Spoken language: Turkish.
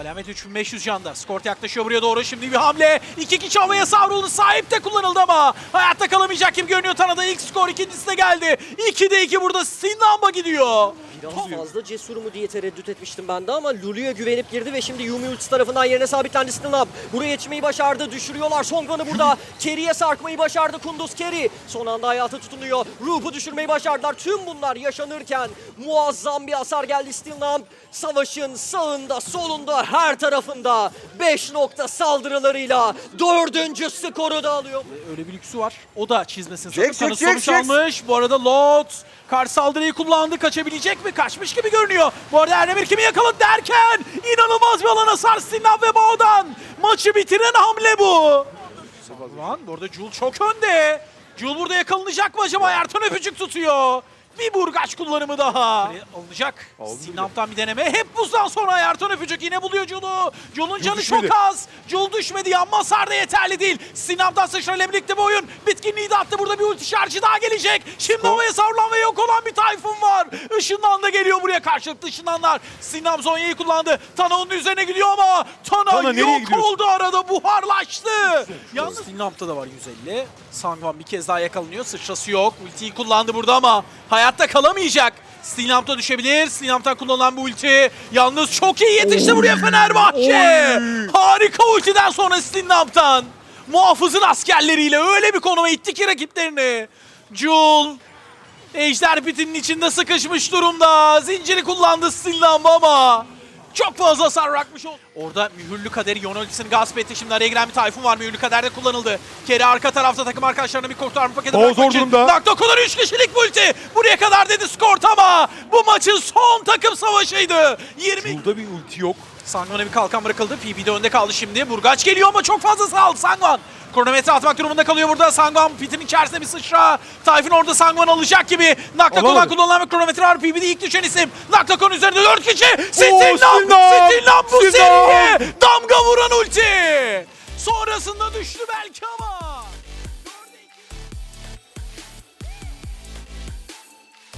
Alamet 3500 canda. Skort yaklaşıyor buraya doğru. Şimdi bir hamle. İki kişi havaya savruldu. Sahip de kullanıldı ama hayatta kalamayacak gibi görünüyor Tanada. İlk skor ikincisi de geldi. 2'de 2 burada Sinamba gidiyor. Biraz fazla cesur mu diye tereddüt etmiştim ben de ama Lulu'ya güvenip girdi ve şimdi Yumi ultisi tarafından yerine sabitlendi Stinlab. Buraya geçmeyi başardı. Düşürüyorlar. Songvan'ı burada. Kerry'e sarkmayı başardı Kunduz Kerry. Son anda hayata tutunuyor. Ruh'u düşürmeyi başardılar. Tüm bunlar yaşanırken muazzam bir hasar geldi Stinlab. Savaşın sağında, solunda, her tarafında 5 nokta saldırılarıyla dördüncü skoru da alıyor. Öyle bir lüksü var. O da çizmesini Jax, Jax, Jax, Jax. almış. Bu arada Lot karşı saldırıyı kullandı. Kaçabilecek mi? Kaçmış gibi görünüyor. Bu arada Erdemir kimi yakaladı derken inanılmaz bir alana sar Sinan ve Bağ'dan. Maçı bitiren hamle bu. Lan bu arada Jul çok önde. Jul burada yakalanacak mı acaba? Ertan öpücük tutuyor. Bir burgaç kullanımı daha. Alınacak. Sinam'dan bir deneme. Hep buzdan sonra Ertan öpücük yine buluyor Jul'u. Jul'un canı düşmedi. çok az. Jul düşmedi. Yanma hasar da yeterli değil. Sinam'dan sıçrayla birlikte bu oyun. Bitkinliği de attı. Burada bir ulti şarjı daha gelecek. Şimdi havaya savrulan ve yok olan bir Tayfun var. Işınlan da geliyor buraya karşılıklı ışınlanlar. Sinam Zonya'yı kullandı. Tana onun üzerine gidiyor ama Tana, Tana yok oldu arada. Buharlaştı. Yalnız Sinam'da da var 150. Sangwan bir kez daha yakalanıyor. Sıçrası yok. Ultiyi kullandı burada ama hayatta kalamayacak. Stinlamp'ta düşebilir. Stinlamp'tan kullanılan bu ulti. Yalnız çok iyi yetişti buraya Fenerbahçe. Harika ultiden sonra Stinlamp'tan. Muhafızın askerleriyle öyle bir konuma itti ki rakiplerini. Jul Ejder pitinin içinde sıkışmış durumda. Zinciri kullandı Stinlamp ama çok fazla hasar bırakmış oldu. Orada mühürlü kaderi Yon ultisini gasp etti. Şimdi araya giren bir Tayfun var. Mühürlü kader de kullanıldı. Keri arka tarafta takım arkadaşlarına bir kurtarma paketi Daha bırakmak zor için. durumda. Kadar 3 kişilik bu ulti. Buraya kadar dedi Skort ama bu maçın son takım savaşıydı. 20 Burada bir ulti yok. Sangwan'a bir kalkan bırakıldı. PB de önde kaldı şimdi. Burgaç geliyor ama çok fazla sağ Sangwan. Kronometre atmak durumunda kalıyor burada. Sangwan pitin içerisinde bir sıçra. Tayfun orada Sangwan alacak gibi. Naktakon'dan Alamadı. kullanılan bir kronometre var. PB'de ilk düşen isim. Naktakon üzerinde 4 kişi. Stinlam! Stinlam! Bu seriye damga vuran ulti. Sonrasında düştü belki ama.